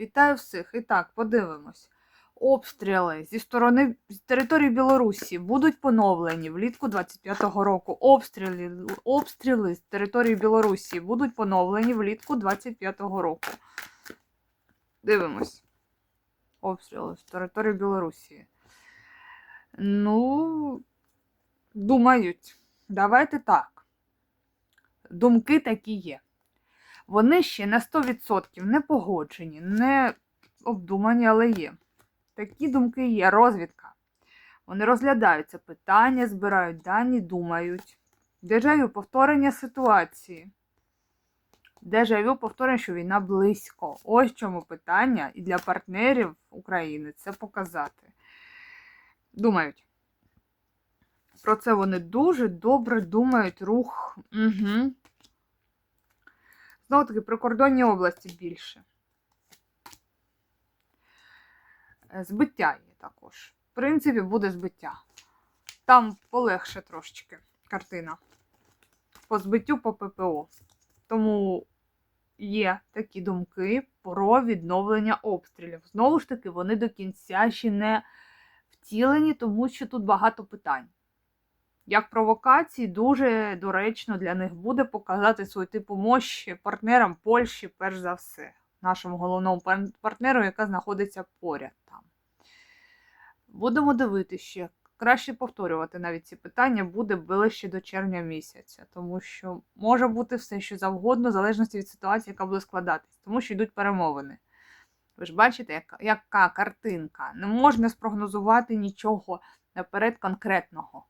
Вітаю всіх. І так, подивимось. Обстріли зі сторони з території Білорусі будуть поновлені влітку 25-го року. Обстріли, обстріли з території Білорусі будуть поновлені влітку 25-го року. Дивимось. Обстріли з території Білорусі. Ну, думають. Давайте так. Думки такі є. Вони ще на 100% не погоджені, не обдумані, але є. Такі думки є. Розвідка. Вони розглядають це питання, збирають дані, думають. Дежавю повторення ситуації. Дежавю повторення, що війна близько. Ось чому питання, і для партнерів України це показати. Думають. Про це вони дуже добре думають рух. Угу. Знову таки, прикордонні області більше. Е, Збиття є також. В принципі, буде збиття. Там полегше трошечки картина. По збиттю по ППО. Тому є такі думки про відновлення обстрілів. Знову ж таки, вони до кінця ще не втілені, тому що тут багато питань. Як провокації, дуже доречно для них буде показати свою типу мощі партнерам Польщі, перш за все, нашому головному партнеру, яка знаходиться поряд там. Будемо дивитися ще. Краще повторювати навіть ці питання буде ближче до червня місяця, тому що може бути все, що завгодно, в залежності від ситуації, яка буде складатись, тому що йдуть перемовини. Ви ж бачите, яка картинка. Не можна спрогнозувати нічого наперед конкретного.